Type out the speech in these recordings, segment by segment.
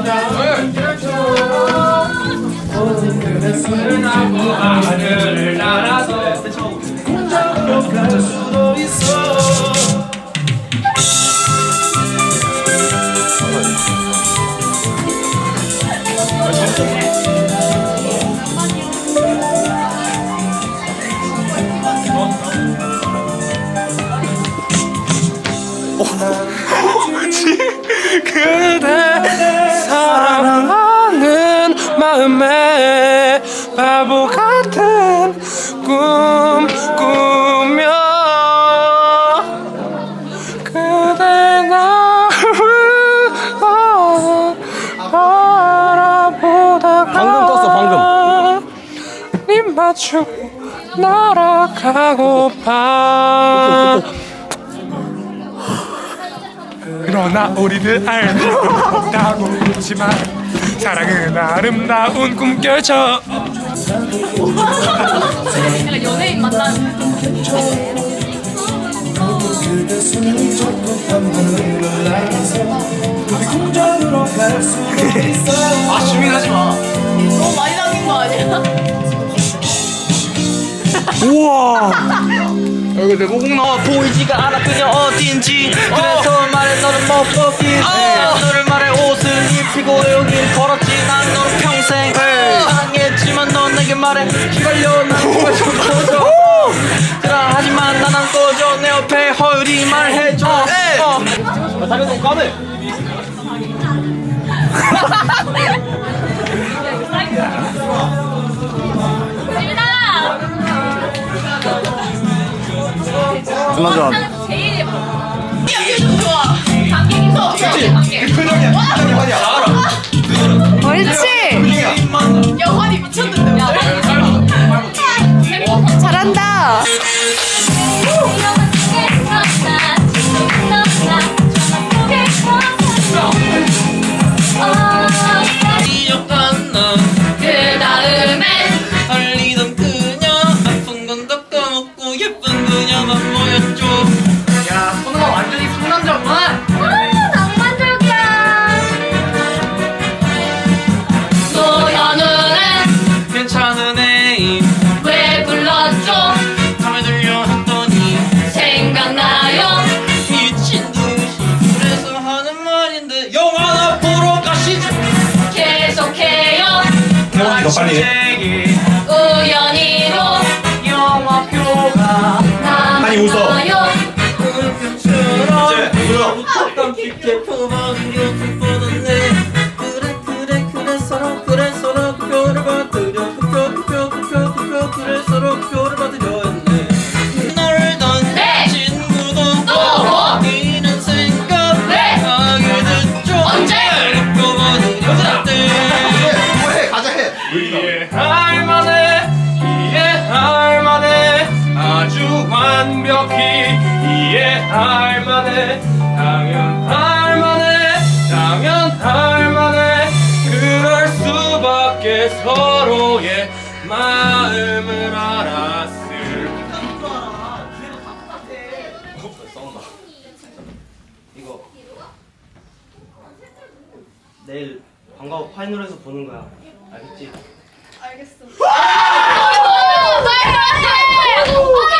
아름다운 그래서는 나무 하늘을 날아서 혼자로 갈 수도 있어 마음에 바보 같은 꿈 꾸며 그대 나를 바라보다가 방금 떴어, 방금. 입 맞추고 날아가고파 그러나 우리는 알고 있다고 하지만 사랑은 아름다운 약간 연예인 있어 아 주민하지 마. 너무 많이 남긴 거 아니야? 우와. 여기 내 모공 나와. 보이지가 않아 그냥 어딘지. 그래서 말해 너는 못 보긴 너를 말해 옷을 입히고 여길 걸었지. 난 너를 평생 사랑했지만 넌 내게 말해 휘갈려 난 정말 좀 꺼져 그라 하지만 난 안 꺼져 내 옆에 허율이 말해줘. 어. 다리 너무 까매. 존나 좋아. 제일 예뻐. 이게 좀 좋아. 감기 서 감기. 옳지 우연히도 영화표가 아니 웃어. 할 만해 당연할 만해 당연할 만해 그럴 수밖에 서로의 마음을 알았을 내일 방과 후 파이널에서 보는 거야. 알겠지? 어떠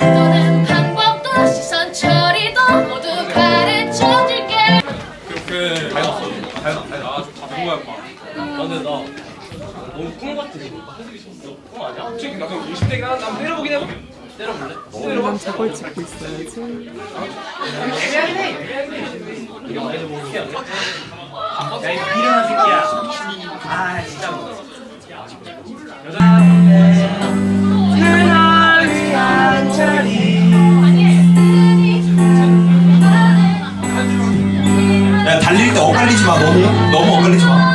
는 방법도 시선 처리도 모두 가르쳐줄게. 이렇게 닮았어 닮았어 아주 다된 거야 막 근데 나 너무 꿈 같아 지금. 꿈 아니야? 솔직히 나도 20대가 한번 때려보긴 해봐 때려볼래? 때려봐 이거 많이 좀 먹게 안 돼? 야 이거 미련한 새끼야. 아 진짜. 야 달릴 때 엇갈리지 마 너무 너무 엇갈리지 마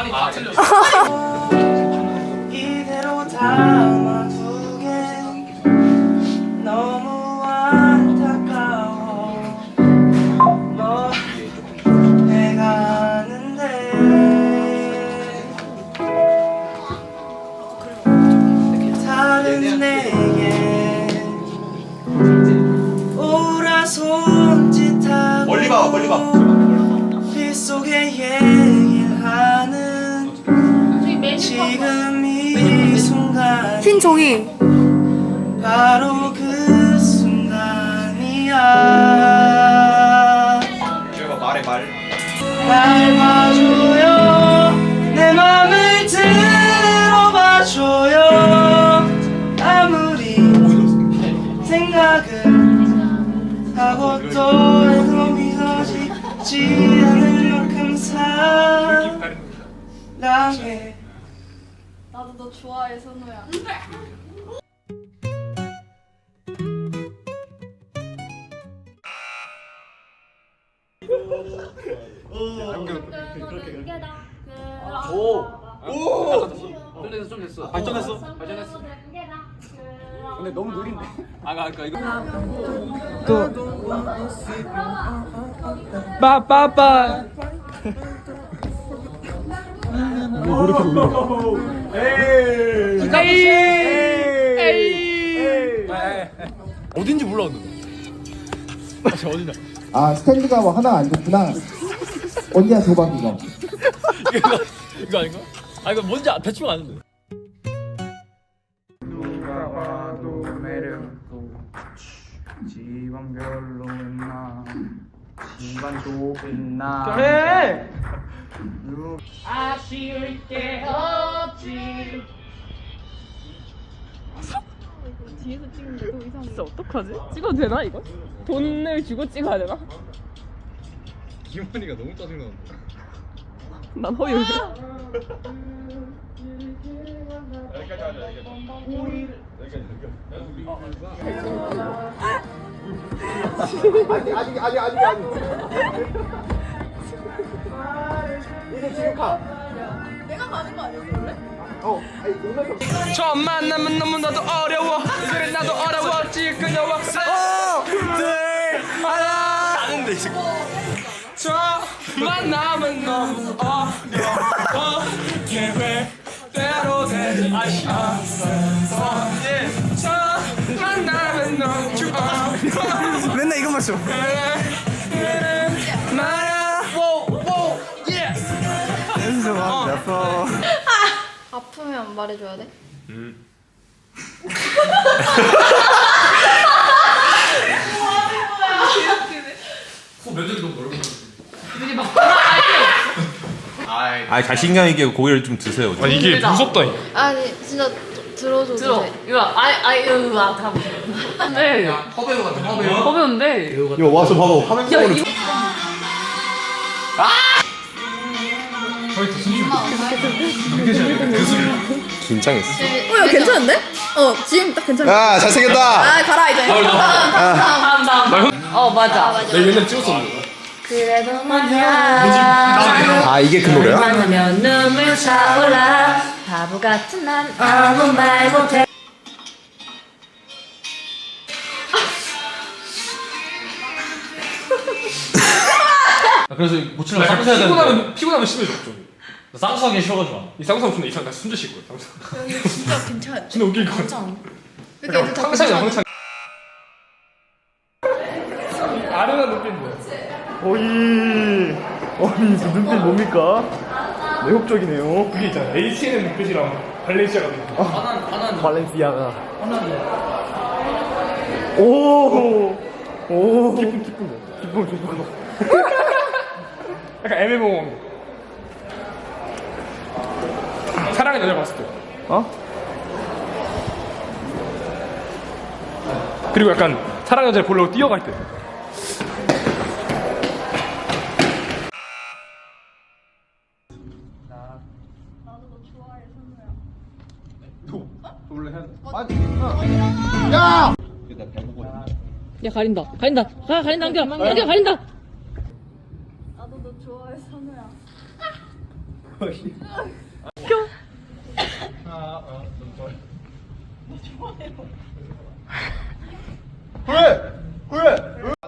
아니 다 틀렸어. 이대로 담아두게 너무 안타까워 멀리 봐, 멀리 봐. 빗속에 예 지금 이 순간 신종이. 바로 그 순간이야. 이거 말해 말. 날 봐줘요. 내 맘을 들어봐줘요. 아무리 생각을 하고 또 해도 믿어지지 않을 만큼 사랑해 너 좋아해 선우야. 좀 됐어 좀 됐어 발전했어. 발전했어. 근데 너무 느린데? 아까 아까 이거. 빠빠빠 어딘지 몰라 근데 아 스탠드가 뭐 하나 안 좋구나. 언니야 줘봐 그거. 이거 이거 아닌가? 아 이거 뭔지 아- 대충 아는데. 지방 별로 나 집안 좁나. 그래! 아쉬울 게 없지. 뒤에서 찍는데도 이상해. 진짜 어떡하지? 찍어도 되나 이거? 돈을 주고 찍어야 되나? 김원이가 너무 짜증나는데. 난 허유 아직 아직 아직 아직. 아직 이제 지금 가. 내가 가는 거 아니었어 원래? 어, 아니 처음 만나면 너무 나도 어려워. 이제는 나도 어려웠지 그녀와 네 하나. 아는데 지금. 처음 만나면 너무 어려워. 계획대로 되지 않았어. 예. 처음 만나면 너무 어려워 맨날 이것만 써 나야 워워 예 아프면 말해줘야 돼? 아 자신감 있게 고기를 좀 드세요. 아 이게 무섭다 이거. 아니 진짜 들어줘 들어. 이거 아이 아이 이거 다. 네. 허배우 같은 허배우. 허배우인데. 이거 와서 봐봐 화면 야 이거 긴장했어. 어 이거 괜찮은데? 어 지금 딱 괜찮아 야 잘생겼다. 아 가라 이제 다음 다음 다음 다음 다음. 어 맞아. 내가 옛날에 찍었었는데. 그래도 말야. 아 이게 그 노래야? 만나면 눈물 차올라. 바보 같은 난 아무 말 못해. 아, 그래서 고치려면 약간 쌍수해야 되는데 피곤하면 피곤하면 심해져 좀. 나 쌍수하기 싫어가지고 이 쌍쌍 존나 이상 나 숨도. 쌍쌍. 이거 진짜 괜찮아 존나 웃길 것 같아. 이렇게 애들 다 항상이야 괜찮아 항상. 아련한 눈빛인데. 어이 어이 저 눈빛 뭡니까? 매혹적이네요 그게 있잖아. H&M 눈빛이랑 발렌시아가 눈빛. 발렌시아가 오 오. 기쁨 기쁨 거. 기쁨 기쁨 약간 애매모호한 거. 사랑하는 여자 봤을 때. 어? 그리고 약간 사랑하는 여자를 보려고 뛰어갈 때. 야 가린다. 가린다. 가 가린다. 안겨. 안겨 가린다. 나도 너 좋아해 선우야 그래 그래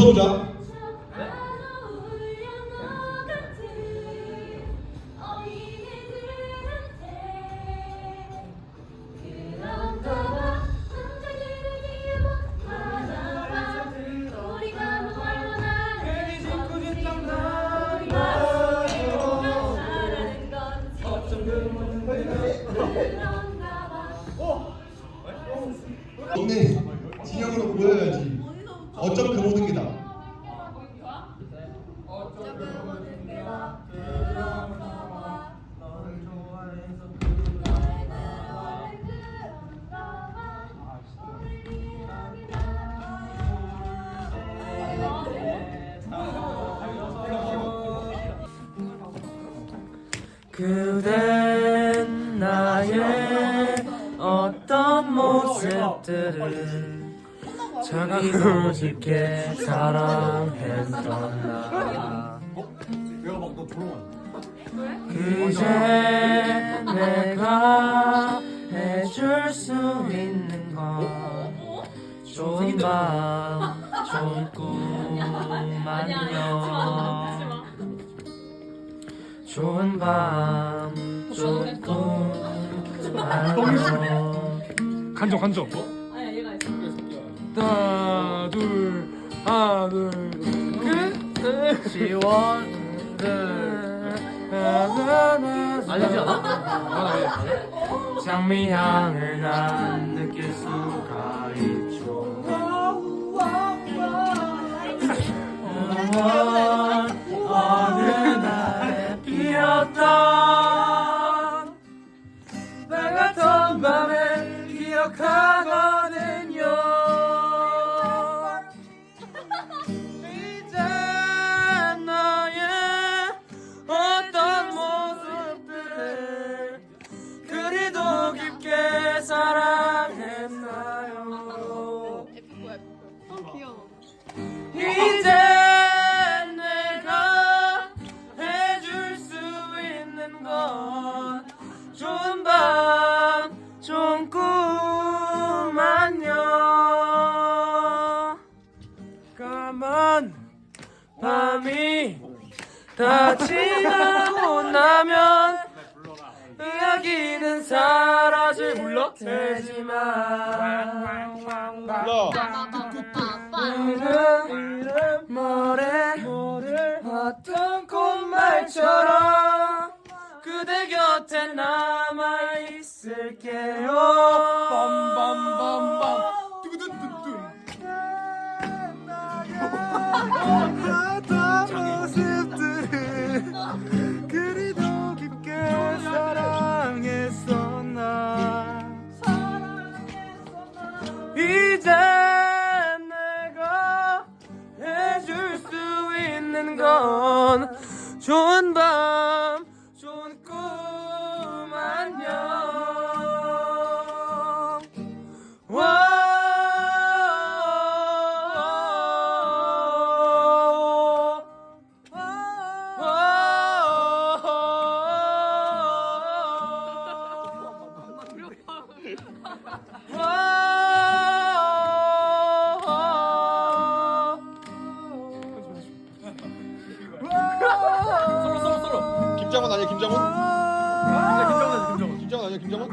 서보자. 너네 진영으로 보여 나의 어떤 모습들을 자기도 쉽게 사랑했던 나 그제 내가 해줄 수 있는 건 좋은 밤 좋은 꿈 안녕 좋은 밤 간정 간정. 아니야 얘가 있어. 하나 둘 하나 둘끝. 알려지 않아? 장미향을 난 느낄 수가 있죠 곁에 남아 있을게요. 빰빰빰빰. 어떤 모습들을 그리도 깊게 사랑했었나? 이제 내가 해줄 수 있는 건 좋은 밤 김장원 아니야 김장원? 김정은 김정은. 김장원 아니야 김장원?